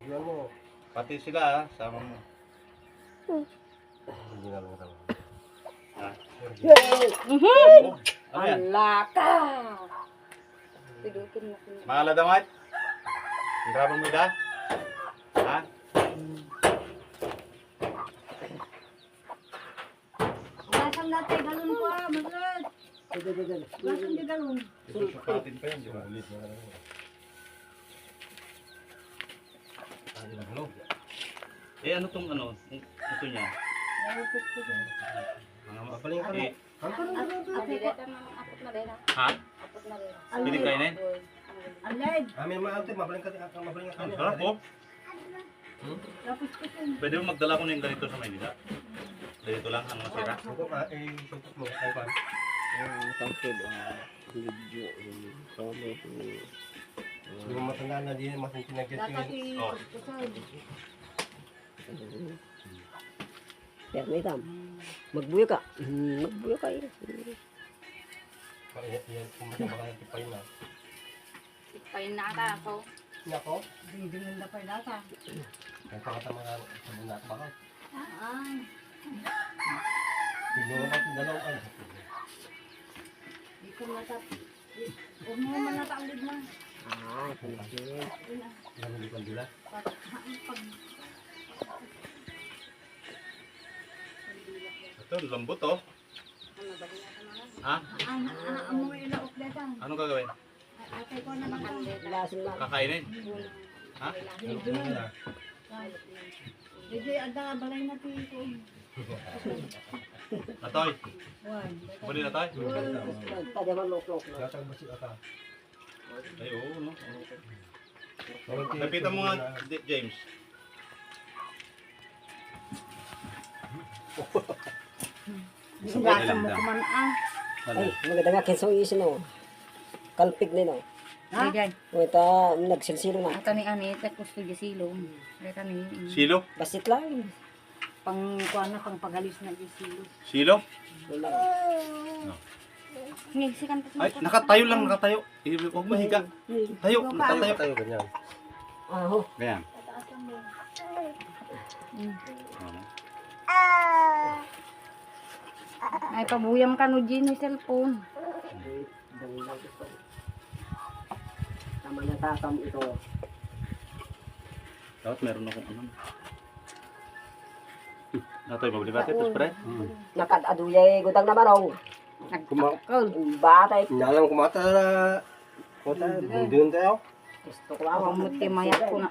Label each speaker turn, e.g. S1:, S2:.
S1: Tingnan mo.
S2: Pati sila ah, sama mo.
S1: Hindi na lang raw.
S2: Ha?
S3: Mhm.
S2: Oh, ano yan?
S3: Alaka! Pidutin mo ko.
S2: Mga ladamay? Ang grabang mo da? Ha?
S3: Lasang natin, galon ko ah, maglag. Lasang di galon.
S2: Susukatin pa yan, di ba?
S1: Ulit na lang. Ay, naglo.
S2: Eh, ano tong ano? Ito niya?
S3: Din.
S2: Mga
S1: Mapaling ka
S2: Eh,
S1: Ang na
S3: na na ah.
S2: ha?
S3: Na.
S2: Pili kayo na eh?
S3: Alay!
S1: Ah, may maante, mapaling ka. Mapaling ka.
S2: Ang sarap po.
S3: Ko din.
S2: Pwede mo magdala ko ng ganito sa Maynila. Ganito lang ang masira.
S1: Ito ka, eh, suntok mo. Ay, pan.
S4: Ang tangkid ang video yung comment
S1: Yung matanda na di mas pinagkit
S3: Dapat
S1: yung
S2: Oh.
S4: Kaya may kam. Magbuyo ka. Magbuyo ka eh.
S1: Kaya yan, kung mataba ka tipay na.
S3: Payin na ata ako.
S1: Nako,
S3: Dingdingin na pa data.
S1: kaya pakatama ka sa muna ba ka?
S3: Ah.
S1: Tignan mo natin dalawang ano.
S3: Di ko natap. Huwag mo man nataalid na.
S4: Ah, sige.
S1: Ilang hindi kong dila.
S3: Pag, pag,
S2: Ito, lambot oh. Ha? Anong gagawin? Kakainin? Ha?
S3: Hindi, ada balay na pito.
S2: Natoy?
S3: One.
S2: Buli na tayo?
S4: Tadi man lok-lok.
S1: Gatag ba si Ata?
S2: Ay, oo, no? Lapitan mo nga, James.
S3: Gasa mo kuman ah.
S4: Ay, maganda nga kinso isin no. Kalpig nino.
S3: Ha? Diyan.
S4: Wita nagsilsilo na.
S3: Ang kani ani tek gusto di silong. Kaya kani
S2: Silo?
S4: Basit lang.
S3: pang kuan na pang pagalis na di silong.
S2: Silo?
S4: Wala.
S3: Ta.
S2: Ay, nakatayo lang, nakatayo. Eh, Huwag mo higa. Tayo, nakatayo.
S1: Tayo ganyan.
S4: Aho.
S2: Ganyan.
S3: Din.
S2: Ano?
S3: Ay pabuyam ka no Gino cellphone.
S4: Tama na tatam ito.
S2: Dapat meron akong ano. Natoy, mabili ba ito, pre?
S4: Nakadaduyay gudang na manong.
S3: Nagtakol.
S4: Batay.
S1: Nalang kumata na. Kumata, bundin tayo.
S4: Gusto ko lang.
S3: Ako muti mayak ko na